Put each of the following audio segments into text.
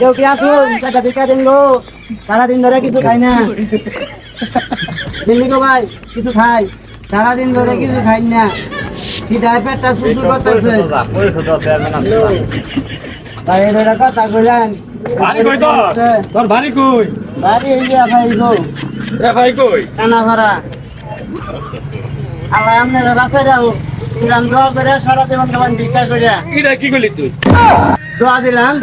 কেউ কি আসুন চারটা ভিক্ষা দিন গো সারাদিন ধরে কিছু খাই না। দিল্লি গো ভাই কিছু খাই সারাদিন ধরে কিছু খাই না। খিদায় পেটটা? সুসু করতেছে ভাই এটা কথা কইলেন বাড়ি কই তোর? তোর বাড়ি কই? বাড়ি এই যে ভাই গো। এ ভাই কই? টানা ভাড়া আল্লাহ আপনারা দোয়া করে সারা জীবন ভিক্ষা করে এটা কি করলি তুই? দোয়া দিলাম।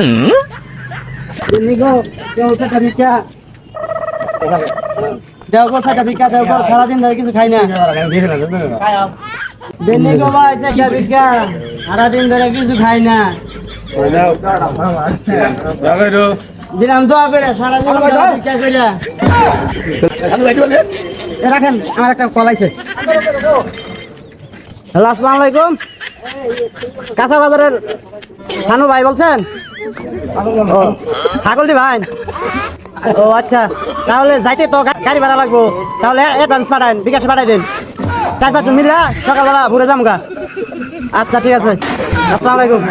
টাকা ভিক্ষা সারাদিন ধরে কিছু খাই না। দিল্লি গো ভাই টাকা ভিক্ষা সারাদিন ধরে কিছু খাই না। দিলাম দোয়া করে সারা ভিক্ষা করে। রাখেন আমার একটা কল আইছে। হ্যালো আসসালামু আলাইকুম। কাঁচা বাজারের সানু ভাই বলছেন? ও ছাগলটি ভাই। ও আচ্ছা তাহলে যাইতে তো গাড়ি ভাড়া লাগবো। তাহলে অ্যাডভান্স পাঠান বিকাশে পাঠাই দিন। চার পাঁচজন মিললা সকালবেলা ঘুরে যাম গা আচ্ছা ঠিক আছে। আসসালামু আলাইকুম।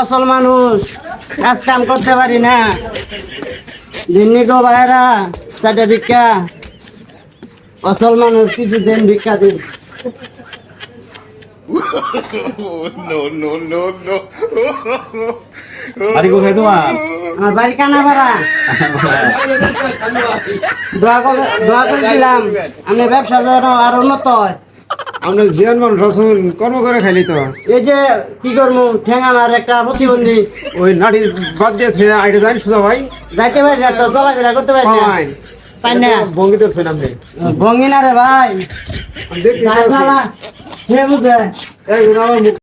অসল মানুষ। কাজ কাম করতে পারি না। দিননি গো ভাইরা চারটে ভিক্ষা। অসল মানুষ কিছু দিন ভিক্ষা দিন বাড়ি কোথায় তোমার? আমার বাড়ি কানা ভাড়া দোয়া করে দোয়া করে দিলাম আমি ব্যবসা যেন আর উন্নত হয়। আমরা জিয়ান মান রসুন কর্ম করে খাইলি তো। এই যে কি কর্ম? ঠেঙা আমার একটা প্রতিবন্ধী। ওই নাটি বাদ দিয়ে থেকে আইডে যাই সুদা ভাই। যাইতে পারি না তো চলাফেরা করতে পারি না। পাই না। বঙ্গি তো ছিলাম রে ভঙ্গি না রে ভাই। দেখি সে মুখে। এই আমার মুখ